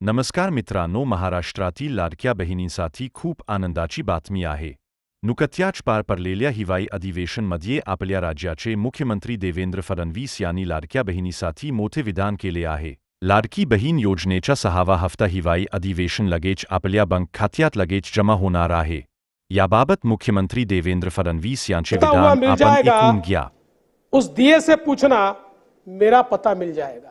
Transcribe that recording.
नमस्कार मित्रांनो महाराष्ट्रातील लाडक्या बहिणींसाठी खूप आनंदाची बातमी आहे. नुकत्याच पार पडलेल्या हिवाळी अधिवेशनमध्ये आपल्या राज्याचे मुख्यमंत्री देवेंद्र फडणवीस यांनी लाडक्या बहिणीसाठी मोठे विधान केले आहे. लाडकी बहीण योजनेचा सहावा हफ़्ता हिवाळी अधिवेशन लगेच आपल्या बँक खात्यात लगेच जमा होणार आहे. याबाबत मुख्यमंत्री देवेंद्र फडणवीस यांचे विधान आपण ऐकून घ्या. उस दिए से पूछना मेरा पता मिल जाएगा।